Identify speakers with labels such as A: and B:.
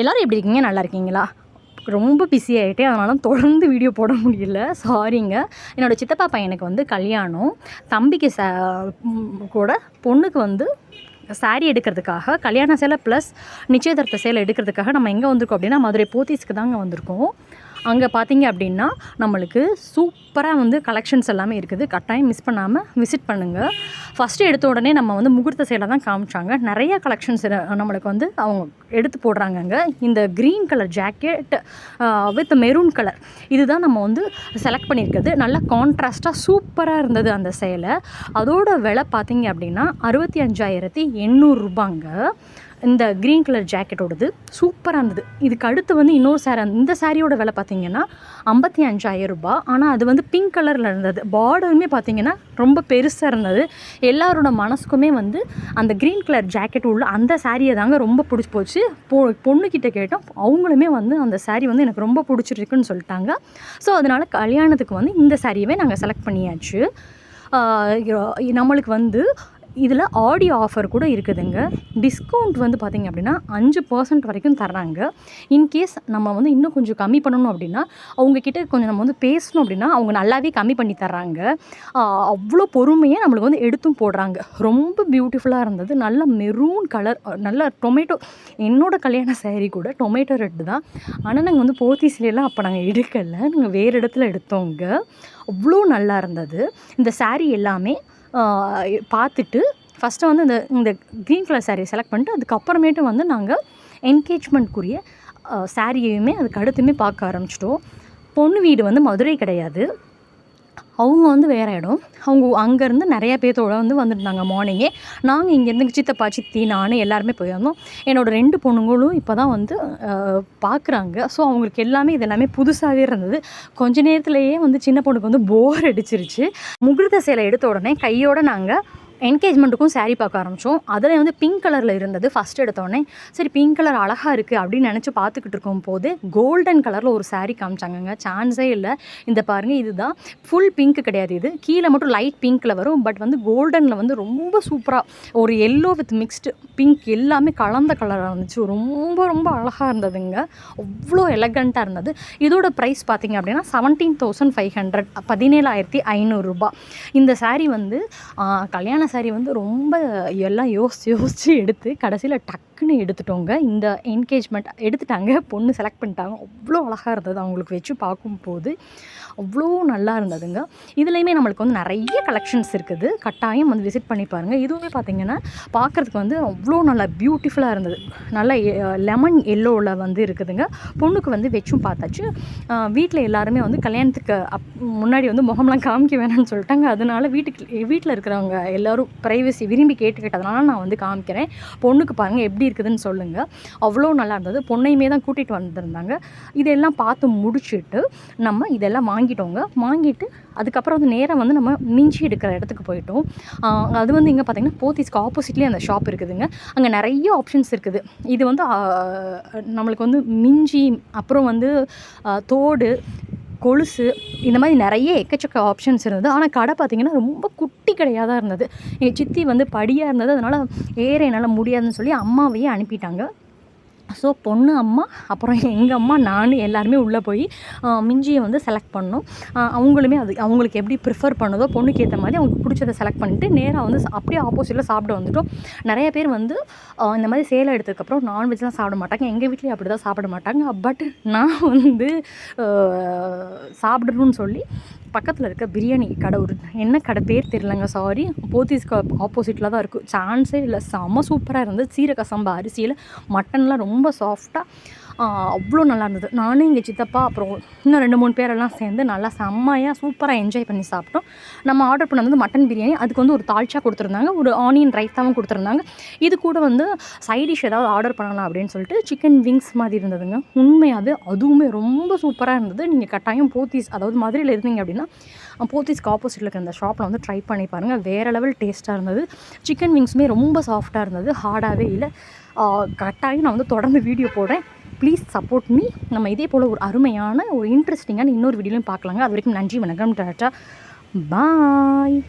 A: எல்லோரும் எப்படி இருக்கீங்க நல்லா இருக்கீங்களா ரொம்ப பிஸி ஆகிட்டே அதனால தொடர்ந்து வீடியோ போட முடியல சாரிங்க என்னோடய சித்தப்பா பையனுக்கு வந்து கல்யாணம் தம்பிக்கு ச கூட பொண்ணுக்கு வந்து சாரீ எடுக்கிறதுக்காக கல்யாண சேலை ப்ளஸ் நிச்சயதார்த்த சேலை எடுக்கிறதுக்காக நம்ம எங்கே வந்திருக்கோம் அப்படின்னா மதுரை போத்தீஸ்க்கு தாங்க வந்திருக்கோம் அங்கே பார்த்தீங்க அப்படின்னா நம்மளுக்கு சூப்பராக வந்து கலெக்ஷன்ஸ் எல்லாமே இருக்குது கட்டாயம் மிஸ் பண்ணாமல் விசிட் பண்ணுங்கள் ஃபஸ்ட்டு எடுத்த உடனே நம்ம வந்து முகூர்த்த சைடில் தான் காமிச்சாங்க நிறைய கலெக்ஷன்ஸ் நம்மளுக்கு வந்து அவங்க எடுத்து போடுறாங்கங்க இந்த green colour jacket with maroon colour இதுதான் நம்ம வந்து செலக்ட் பண்ணியிருக்கிறது நல்லா கான்ட்ராஸ்ட்டாக சூப்பராக இருந்தது அந்த சேலை அதோட விலை பார்த்தீங்க அப்படின்னா அறுபத்தி அஞ்சாயிரத்தி எண்ணூறுரூபாங்க இந்த க்ரீன் கலர் ஜாக்கெட்டோடது சூப்பராக இருந்தது இதுக்கு அடுத்து வந்து இன்னொரு சேரீ இந்த சாரியோட விலை பார்த்தீங்கன்னா ஐம்பத்தி அஞ்சாயிரம் ரூபாய் ஆனால் அது வந்து பிங்க் கலரில் இருந்தது பார்டருமே பார்த்தீங்கன்னா ரொம்ப பெருசாக இருந்தது எல்லாரோட மனசுக்குமே வந்து அந்த க்ரீன் கலர் ஜாக்கெட் உள்ள அந்த சாரியை தாங்க ரொம்ப பிடிச்சி போச்சு பொ பொண்ணுக்கிட்ட கேட்டோம் அவங்களுமே வந்து அந்த சாரீ வந்து எனக்கு ரொம்ப பிடிச்சிருக்குன்னு சொல்லிட்டாங்க ஸோ அதனால் கல்யாணத்துக்கு வந்து இந்த சாரியவே நாங்கள் செலக்ட் பண்ணியாச்சு நம்மளுக்கு வந்து இதில் ஆடியோ ஆஃபர் கூட இருக்குதுங்க டிஸ்கவுண்ட் வந்து பார்த்திங்க அப்படின்னா அஞ்சு பர்சன்ட் வரைக்கும் தர்றாங்க இன்கேஸ் நம்ம வந்து இன்னும் கொஞ்சம் கம்மி பண்ணணும் அப்படின்னா அவங்கக்கிட்ட கொஞ்சம் நம்ம வந்து பேசணும் அப்படின்னா அவங்க நல்லாவே கம்மி பண்ணி தர்றாங்க அவ்வளோ பொறுமையாக நம்மளுக்கு வந்து எடுத்தும் போடுறாங்க ரொம்ப பியூட்டிஃபுல்லாக இருந்தது நல்ல மெரூன் கலர் நல்ல டொமேட்டோ என்னோடய கல்யாண சேரீ கூட டொமேட்டோ ரெட்டு தான் ஆனால் நாங்கள் வந்து சிலையெல்லாம் அப்போ நாங்கள் எடுக்கலை நாங்கள் வேறு இடத்துல எடுத்தோங்க அவ்வளோ நல்லா இருந்தது இந்த சாரீ எல்லாமே பார்த்துட்டு ஃபஸ்ட்டு வந்து இந்த இந்த க்ரீன் கலர் சாரியை செலக்ட் பண்ணிட்டு அதுக்கப்புறமேட்டு வந்து நாங்கள் என்கேஜ்மெண்ட்க்குரிய சாரியையுமே அதுக்கு அடுத்துமே பார்க்க ஆரம்பிச்சிட்டோம் பொண்ணு வீடு வந்து மதுரை கிடையாது அவங்க வந்து வேறு இடம் அவங்க அங்கேருந்து நிறையா பேர்த்தோட வந்து வந்துருந்தாங்க மார்னிங்கே நாங்கள் இங்கேருந்து சித்தப்பா சித்தி நான் எல்லாருமே போயிருந்தோம் என்னோடய ரெண்டு பொண்ணுங்களும் இப்போ தான் வந்து பார்க்குறாங்க ஸோ அவங்களுக்கு எல்லாமே இது எல்லாமே புதுசாகவே இருந்தது கொஞ்ச நேரத்துலேயே வந்து சின்ன பொண்ணுக்கு வந்து போர் அடிச்சிருச்சு முகூர்த்த சேலை எடுத்த உடனே கையோடு நாங்கள் என்கேஜ்மெண்ட்டுக்கும் சாரீ பார்க்க ஆரம்பித்தோம் அதில் வந்து பிங்க் கலரில் இருந்தது ஃபஸ்ட் எடுத்தோடனே சரி பிங்க் கலர் அழகாக இருக்குது அப்படின்னு நினச்சி பார்த்துக்கிட்டு இருக்கும் போது கோல்டன் கலரில் ஒரு சாரீ காமிச்சாங்கங்க சான்ஸே இல்லை இந்த பாருங்கள் இதுதான் ஃபுல் பிங்க் கிடையாது இது கீழே மட்டும் லைட் பிங்க்கில் வரும் பட் வந்து கோல்டனில் வந்து ரொம்ப சூப்பராக ஒரு எல்லோ வித் மிக்ஸ்டு பிங்க் எல்லாமே கலந்த கலராக இருந்துச்சு ரொம்ப ரொம்ப அழகாக இருந்ததுங்க அவ்வளோ எலகண்ட்டாக இருந்தது இதோட ப்ரைஸ் பார்த்திங்க அப்படின்னா செவன்டீன் தௌசண்ட் ஃபைவ் ஹண்ட்ரட் பதினேழாயிரத்தி ஐநூறுரூபா இந்த சாரீ வந்து கல்யாண கல்யாண வந்து ரொம்ப எல்லாம் யோசித்து யோசித்து எடுத்து கடைசியில் டக் டக்குன்னு எடுத்துட்டோங்க இந்த என்கேஜ்மெண்ட் எடுத்துட்டாங்க பொண்ணு செலக்ட் பண்ணிட்டாங்க அவ்வளோ அழகாக இருந்தது அவங்களுக்கு வச்சு பார்க்கும்போது அவ்வளோ நல்லா இருந்ததுங்க இதுலேயுமே நம்மளுக்கு வந்து நிறைய கலெக்ஷன்ஸ் இருக்குது கட்டாயம் வந்து விசிட் பண்ணி பாருங்கள் இதுவுமே பார்த்திங்கன்னா பார்க்குறதுக்கு வந்து அவ்வளோ நல்லா பியூட்டிஃபுல்லாக இருந்தது நல்லா லெமன் எல்லோவில் வந்து இருக்குதுங்க பொண்ணுக்கு வந்து வச்சும் பார்த்தாச்சு வீட்டில் எல்லாருமே வந்து கல்யாணத்துக்கு அப் முன்னாடி வந்து முகம்லாம் காமிக்க வேணாம்னு சொல்லிட்டாங்க அதனால வீட்டுக்கு வீட்டில் இருக்கிறவங்க எல்லோரும் ப்ரைவசி விரும்பி கேட்டுக்கிட்டதுனால நான் வந்து காமிக்கிறேன் பொண்ணுக்கு பாருங்கள் எப்படி எப்படி இருக்குதுன்னு சொல்லுங்கள் அவ்வளோ நல்லா இருந்தது பொண்ணையுமே தான் கூட்டிகிட்டு வந்திருந்தாங்க இதெல்லாம் பார்த்து முடிச்சுட்டு நம்ம இதெல்லாம் வாங்கிட்டோங்க வாங்கிட்டு அதுக்கப்புறம் வந்து நேராக வந்து நம்ம மிஞ்சி எடுக்கிற இடத்துக்கு போயிட்டோம் அது வந்து இங்கே பார்த்திங்கன்னா போத்தீஸ்க்கு ஆப்போசிட்லேயே அந்த ஷாப் இருக்குதுங்க அங்கே நிறைய ஆப்ஷன்ஸ் இருக்குது இது வந்து நம்மளுக்கு வந்து மிஞ்சி அப்புறம் வந்து தோடு கொலுசு இந்த மாதிரி நிறைய எக்கச்சக்க ஆப்ஷன்ஸ் இருந்தது ஆனால் கடை பார்த்திங்கன்னா ரொம்ப குட்டி கடையாக தான் இருந்தது எங்கள் சித்தி வந்து படியாக இருந்தது அதனால் ஏற என்னால் முடியாதுன்னு சொல்லி அம்மாவையே அனுப்பிட்டாங்க ஸோ பொண்ணு அம்மா அப்புறம் எங்கள் அம்மா நான் எல்லாருமே உள்ளே போய் மிஞ்சியை வந்து செலக்ட் பண்ணோம் அவங்களுமே அது அவங்களுக்கு எப்படி ப்ரிஃபர் பண்ணுதோ பொண்ணுக்கு ஏற்ற மாதிரி அவங்களுக்கு பிடிச்சதை செலக்ட் பண்ணிட்டு நேராக வந்து அப்படியே ஆப்போசிட்டில் சாப்பிட வந்துட்டோம் நிறைய பேர் வந்து இந்த மாதிரி சேலை எடுத்ததுக்கப்புறம் நான்வெஜ்லாம் சாப்பிட மாட்டாங்க எங்கள் வீட்லேயும் அப்படி தான் சாப்பிட மாட்டாங்க பட் நான் வந்து சாப்பிடணும்னு சொல்லி பக்கத்தில் இருக்க பிரியாணி கடை ஒரு என்ன கடை பேர் தெரிலங்க சாரி போத்தீஸ்க்கு ஆப்போசிட்டில் தான் இருக்கும் சான்ஸே இல்லை செம்ம சூப்பராக இருந்தது சீரக சம்பா அரிசியில் மட்டன்லாம் ரொம்ப சாஃப்டாக அவ்வளோ நல்லா இருந்தது நானும் எங்கள் சித்தப்பா அப்புறம் இன்னும் ரெண்டு மூணு பேரெல்லாம் சேர்ந்து நல்லா செம்மையாக சூப்பராக என்ஜாய் பண்ணி சாப்பிட்டோம் நம்ம ஆர்டர் பண்ணது வந்து மட்டன் பிரியாணி அதுக்கு வந்து ஒரு தாழ்ச்சா கொடுத்துருந்தாங்க ஒரு ஆனியன் ரைத்தாவும் கொடுத்துருந்தாங்க இது கூட வந்து சைடிஷ் ஏதாவது ஆர்டர் பண்ணலாம் அப்படின்னு சொல்லிட்டு சிக்கன் விங்ஸ் மாதிரி இருந்ததுங்க உண்மையாகவே அதுவுமே ரொம்ப சூப்பராக இருந்தது நீங்கள் கட்டாயம் போத்தீஸ் அதாவது மதுரையில் இருந்தீங்க அப்படின்னா போத்தீஸ்க்கு ஆப்போசிட்டில் இருக்கிற அந்த ஷாப்பில் வந்து ட்ரை பண்ணி பாருங்கள் வேறு லெவல் டேஸ்ட்டாக இருந்தது சிக்கன் விங்ஸுமே ரொம்ப சாஃப்டாக இருந்தது ஹார்டாகவே இல்லை கட்டாயம் நான் வந்து தொடர்ந்து வீடியோ போடுறேன் ப்ளீஸ் சப்போர்ட் மீ நம்ம இதே போல் ஒரு அருமையான ஒரு இன்ட்ரெஸ்டிங்கான இன்னொரு வீடியோலையும் பார்க்கலாங்க அது வரைக்கும் நன்றி வணக்கம் டாட்டா பாய்